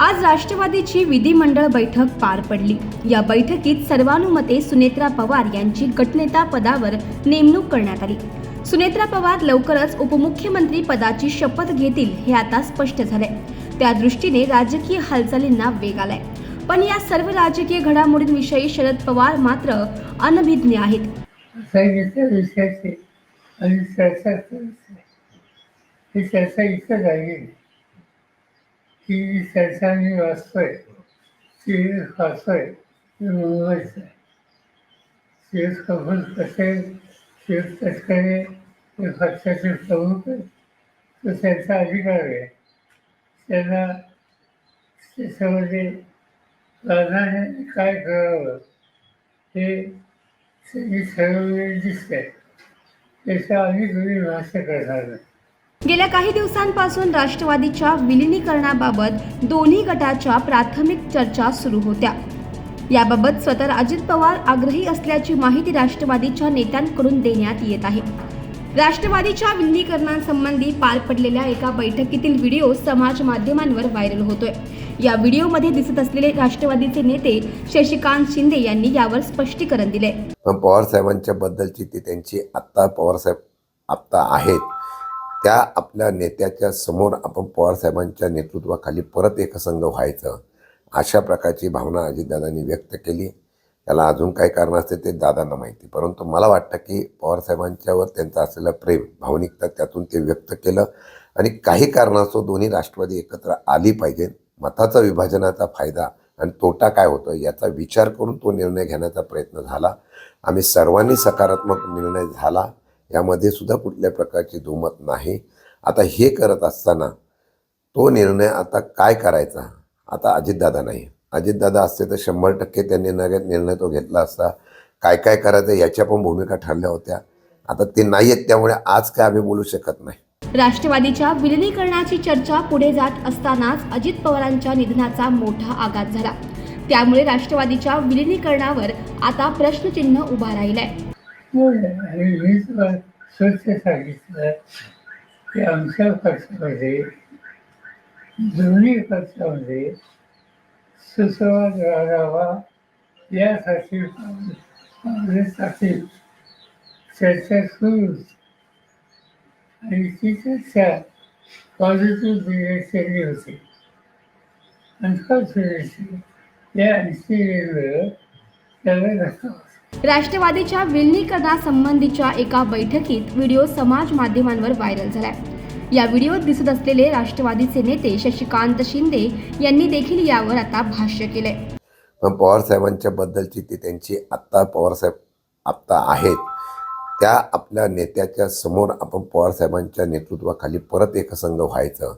आज राष्ट्रवादीची विधिमंडळ बैठक पार पडली. या बैठकीत सर्वानुमते सुनेत्रा पवार यांची गटनेता पदावर नेमणूक करण्यात आली. सुनेत्रा पवार लवकरच उपमुख्यमंत्री पदाची शपथ घेतील हे आता स्पष्ट झालंय. त्या दृष्टीने राजकीय हालचालींना वेग आलाय. पण या सर्व राजकीय घडामोडींविषयी शरद पवार मात्र अनभिज्ञ आहेत सांगितल्या विषयाची आणि चर्चा करायची ही चर्चा इथं झाली की जी चर्चा मी वाचतोय ती वाचतोय ते मुंबईचं आहे. शेत कपूर कसे शेत तटकरे हे पक्षाचे प्रमुख आहे तो त्यांचा अधिकार आहे. त्यांना त्याच्यामध्ये प्राधान्याने काय करावं? हे त्यांनी ठरवलेले दिसते त्याच्या अनेक वेळी भाष्य करणार नाही गेल्या काही दिवसांपासून राष्ट्रवादीच्या विलिनीकरणाबाबत दोन्ही गटाच्या प्राथमिक चर्चा सुरू होत्या. याबाबत स्वतः अजित पवार आग्रही असल्याची माहिती राष्ट्रवादीच्या नेत्यांकडून देण्यात येत आहे. राष्ट्रवादीच्या विलिनीकरणासंबंधी पार पडलेल्या एका बैठकीतील व्हिडिओ समाज माध्यमांवर व्हायरल होतोय. या व्हिडिओमध्ये दिसत असलेले राष्ट्रवादीचे नेते शशिकांत शिंदे यांनी यावर स्पष्टीकरण दिले पवार साहेबांच्या बद्दलची ती त्यांची आत्ता पवारसाहेब आत्ता आहेत. त्या आपल्या नेत्याच्या समोर आपण पवारसाहेबांच्या नेतृत्वाखाली परत एकसंघ व्हायचं अशा प्रकारची भावना अजितदादांनी व्यक्त केली. त्याला अजून काही कारण असते ते दादांना माहिती. परंतु मला वाटतं की पवारसाहेबांच्यावर त्यांचं असलेलं प्रेम भावनिकता त्यातून ते व्यक्त केलं. आणि काही कारणास्तव दोन्ही राष्ट्रवादी एकत्र आली पाहिजे. मताचा विभाजनाचा फायदा आणि तोटा काय होतो याचा विचार करून तो निर्णय घेण्याचा प्रयत्न झाला. आम्ही सर्वांनी सकारात्मक निर्णय झाला. यामध्ये सुद्धा कुठल्या प्रकारची दुमत नाही. आता हे करत असताना तो निर्णय आता काय करायचा? आता अजितदादा नाही. अजितदादा असते तर शंभर टक्के त्यांनी नगद निर्णय तो घेतला असता. काय काय करायचं याच्या पण भूमिका ठरल्या होत्या. आता ते नाही आहेत त्यामुळे आज काय आम्ही बोलू शकत नाही. राष्ट्रवादीच्या विलिनीकरणाची चर्चा पुढे जात असतानाच अजित पवारांच्या निधनाचा मोठा आघात झाला. त्यामुळे राष्ट्रवादीच्या विलिनीकरणावर आता प्रश्नचिन्ह उभा राहिलाय. आणि मी तुला स्वच्छ सांगितलं की आमच्या पक्षामध्ये दोन्ही पक्षामध्ये सुसंवाद राहावा यासाठी काँग्रेससाठी चर्चा सुरू होती आणि ती चर्चा पॉझिटिव्ह डिरेक्शनली होती अनफॉर्च्युनेटली या इन्सिडेंटवर त्याला धक्का राष्ट्रवादीच्या विलिनीकरणासंबंधीच्या एका बैठकीत व्हिडिओ समाज माध्यमांवर व्हायरल झालाय. या व्हिडिओत दिसत असलेले राष्ट्रवादीचे नेते शशिकांत शिंदे यांनी देखील यावर आता भाष्य केलंय. पण पवारसाहेबांच्या बद्दलची ती त्यांची आत्ता पवारसाहेब आत्ता आहेत त्या आपल्या नेत्याच्या समोर आपण पवारसाहेबांच्या नेतृत्वाखाली परत एकसंघ व्हायचं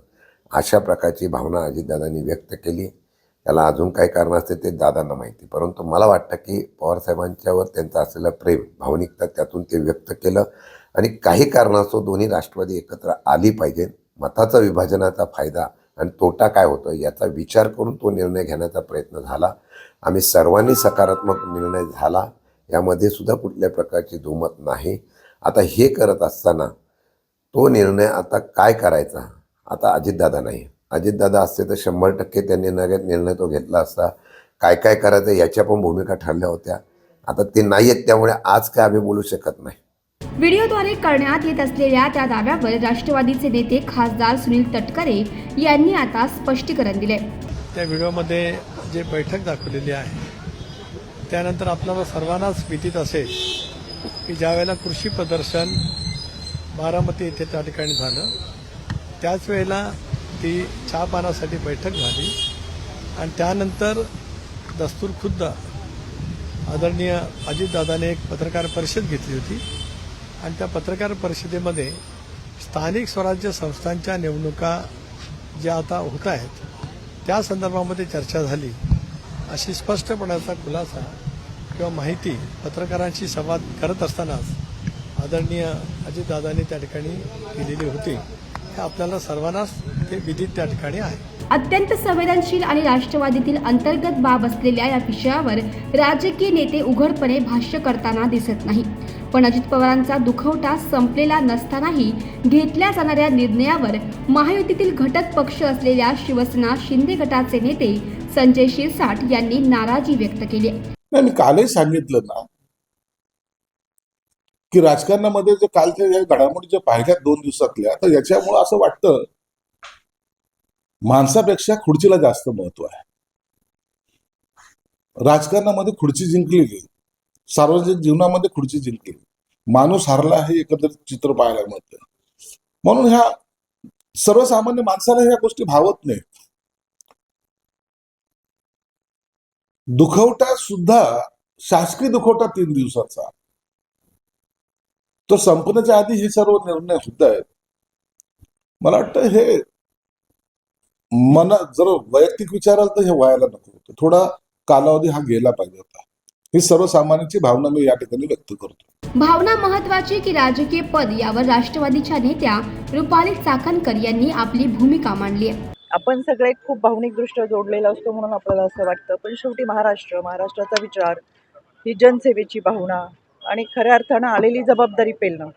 अशा प्रकारची भावना अजितदादांनी व्यक्त केली. त्याला अजून काही कारण असते ते दादांना माहिती. परंतु मला वाटतं की पवारसाहेबांच्यावर त्यांचं असलेलं प्रेम भावनिकता त्यातून ते व्यक्त केलं. आणि काही कारणास्तव दोन्ही राष्ट्रवादी एकत्र आली पाहिजे. मताचा विभाजनाचा फायदा आणि तोटा काय होतो याचा विचार करून तो निर्णय घेण्याचा प्रयत्न झाला. आम्ही सर्वांनी सकारात्मक निर्णय झाला. यामध्ये सुद्धा कुठल्या प्रकारची दुमत नाही. आता हे करत असताना तो निर्णय आता काय करायचा? आता अजितदादा नाही. अजितदादा असते तर शंभर टक्के त्यांनी नगद निर्णय तो घेतला असता. काय काय करायचं याच्या पण भूमिका ठरल्या होत्या. आता ते नाही आहेत त्यामुळे आज काय आम्ही बोलू शकत नाही. व्हिडिओद्वारे करण्यात येत असलेल्या त्या दाव्यावर राष्ट्रवादीचे नेते खासदार सुनील तटकरे यांनी आता स्पष्टीकरण दिले. त्या व्हिडिओमध्ये जे बैठक दाखवलेली आहे त्यानंतर आपल्याला सर्वांनाच भीतीत असेल की ज्यावेळेला कृषी प्रदर्शन बारामती येथे त्या ठिकाणी झालं त्याच वेळेला ती चहापानासाठी बैठक झाली आणि त्यानंतर दस्तूर खुद्द आदरणीय अजितदादाने एक पत्रकार परिषद घेतली होती. आणि त्या पत्रकार परिषदेमध्ये स्थानिक स्वराज्य संस्थांच्या निवडणुका ज्या आता होत आहेत त्या संदर्भामध्ये चर्चा झाली. अशी स्पष्टपणाचा खुलासा किंवा माहिती पत्रकारांशी संवाद करत असतानाच आदरणीय अजितदादांनी त्या ठिकाणी केलेली होती. आपल्याला सर्वांनाच ते विदित त्या ठिकाणी आहे अत्यंत संवेदनशील आणि राष्ट्रवादीतील अंतर्गत बाब असलेल्या या विषयावर राजकीय नेते उघडपणे भाष्य करताना दिसत नाही पण अजित पवारांचा दुखवटा संपलेला नसतानाही घेतल्या जाणाऱ्या निर्णयावर महायुतीतील घटक पक्ष असलेल्या शिवसेना शिंदे गटाचे नेते संजय शिरसाट यांनी नाराजी व्यक्त केली आहे. नाही मी कालही सांगितलं ना की राजकारणामध्ये जे कालच्या या घडामोडी ज्या पाहिल्या दोन दिवसातल्या तर याच्यामुळं असं वाटतं माणसापेक्षा खुर्चीला जास्त महत्त्व आहे. राजकारणामध्ये खुर्ची जिंकली गेली सार्वजनिक जीवनामध्ये खुर्ची जिंकली माणूस हरला हे एकंदरीत चित्र पाहायला मिळतं. म्हणून ह्या सर्वसामान्य माणसाला ह्या गोष्टी भावत नाहीत. दुखवटा सुद्धा शासकीय दुखवटा तीन दिवसाचा. तो संपण्याच्या आधी हे सर्व निर्णय होत आहेत. मला वाटतं हे मना जर वैयक्तिक विचाराल तर हे व्हायला नको होतं. थोडा कालावधी हा गेला पाहिजे होता. ही सर्वसामान्यांची भावना मी या ठिकाणी व्यक्त करतो. भावना महत्वाची की राजकीय पद यावर राष्ट्रवादीच्या नेत्या रुपाली चाकणकर यांनी आपली भूमिका मांडली आहे. आपण सगळे खूप भावनिकदृष्ट्या जोडलेला असतो म्हणून आपल्याला असं वाटतं. पण शेवटी महाराष्ट्र महाराष्ट्राचा विचार ही जनसेवेची भावना आणि खऱ्या अर्थानं आलेली जबाबदारी पेलणं.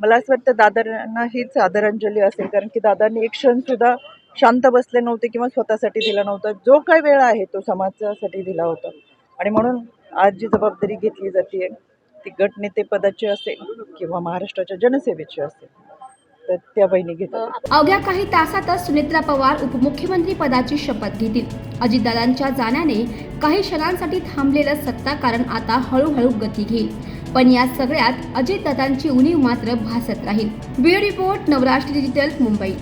मला असं वाटतं दादांना हीच आदरांजली असेल कारण की दादांनी एक क्षणसुद्धा शांत बसले नव्हते किंवा स्वतःसाठी दिला नव्हता. जो काही वेळ आहे तो समाजासाठी दिला होता. आणि म्हणून आज जी जबाबदारी घेतली जाते ती गटनेतेपदाची असेल किंवा महाराष्ट्राच्या जनसेवेची असेल तर त्या बहिणी घेतात. अवघ्या काही तासातच सुनेत्रा पवार उपमुख्यमंत्री पदाची शपथ घेतील. अजितदादांच्या जाण्याने काही क्षणांसाठी थांबलेलं सत्ता कारण आता हळूहळू गती घेईल. पण या सगळ्यात अजितदादांची उणीव मात्र भासत राहील. Bureau report Navrashtra digital Mumbai.